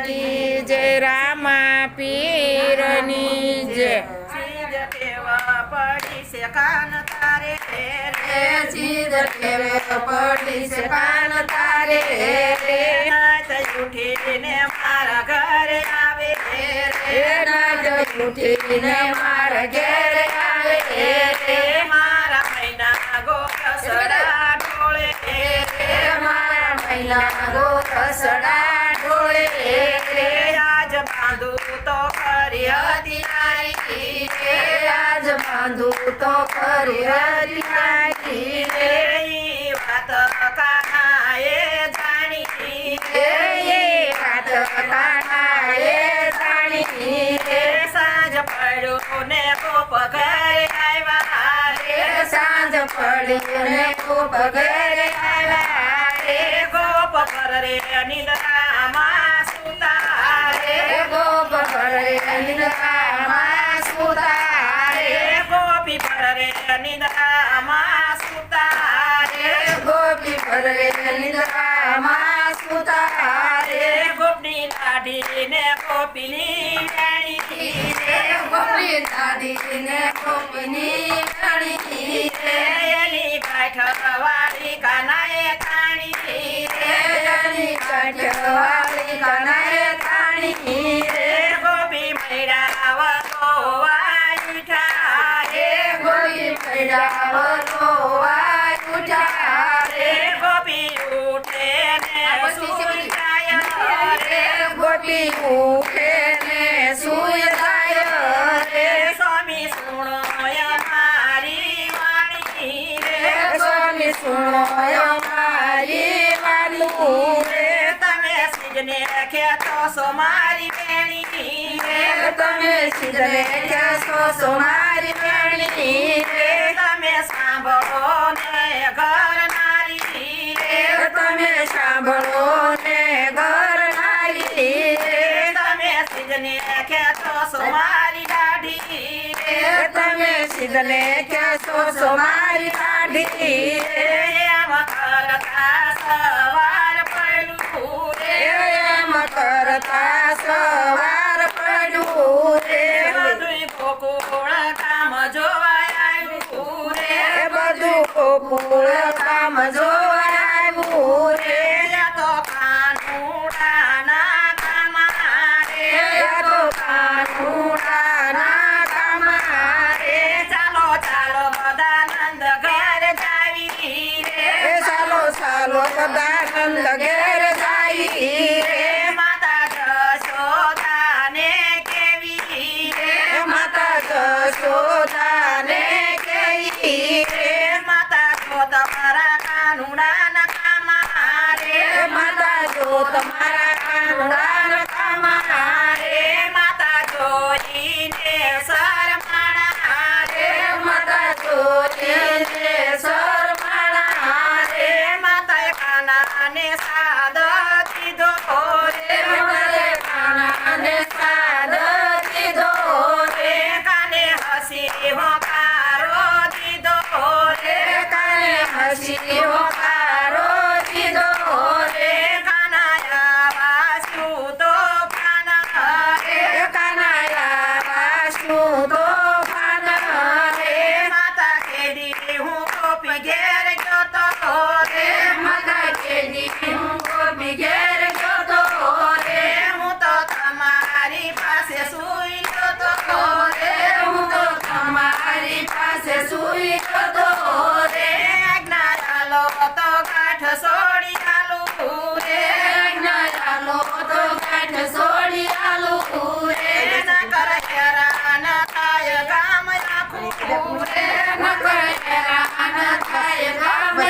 કી જય રામા પીરની જય પડી છે કાન તારે રે ચીજ પડી છે કાન તારે રે ઉઠીને મારા ઘરે આવે એ નાદ ઉઠીને મારા ઘેર આવે રે મારા મહિના ગોસડા ઢોળે એ મારા મહિના ગોરસડા ઢોળે રે આજ બાંધું તો ખરી હતી એ આજ બાંધું તો ફરી હરિયાળી રે વાત કાનાએ જાણી એ વાત કાનાએ જાણી રે સાંજ પડ્યો ને ગોપ ઘરે આવ્યા. રે સાંજ પડી ને ખૂબ ઘરે આવ્યા. રે ગોપ પર રે નિદ્રામાં સુતા રે રે ગોપ ઘરે નિંદ્રામાં સુતા રે રે ગોપી પર રે નિદ્રામાં સુતા રે રે ગોપી ઘરે નિંદ્રામાં સુતા રે રે ગોપની લાડી ને ગોપીની વેણી રે ને ગોપીની રે એની કાઠ વાળી કાનાએ કાણી રે એની કાઠવાળી કનાએ તાણી રે ગોપી મૈડા વતો વાયુઠા રે ગોપી પડાવતો વાય ઉઠા રે ગોપી ઉઠે ને સૂઈ જાય રે. ગોપી ઉઠે ને સુઈ જાય રે. સ્વામી સુણો મારી વાણી રે. સ્વામી સુનો સિજને ખેતો સો મારી બેણી રે તમે સિદ્ધને કેસો સો મારી વેણી. રે તમે સાંભળો ને ઘર નારી. રે તમે સાંભળો ને ઘર નારી. રે તમે સિજને ખેતો સો મારી દાઢી રે તમે સિદ્ધને કેસો સો મારી દાઢી રે રે આમ કરતા સવાર કરતા સવાર પડ્યું રે. બધુંય ગોકુળ કામ જોવા આવ્યું રે. બધું ગોકુળ કામ જોવા તમારા કાનુડાના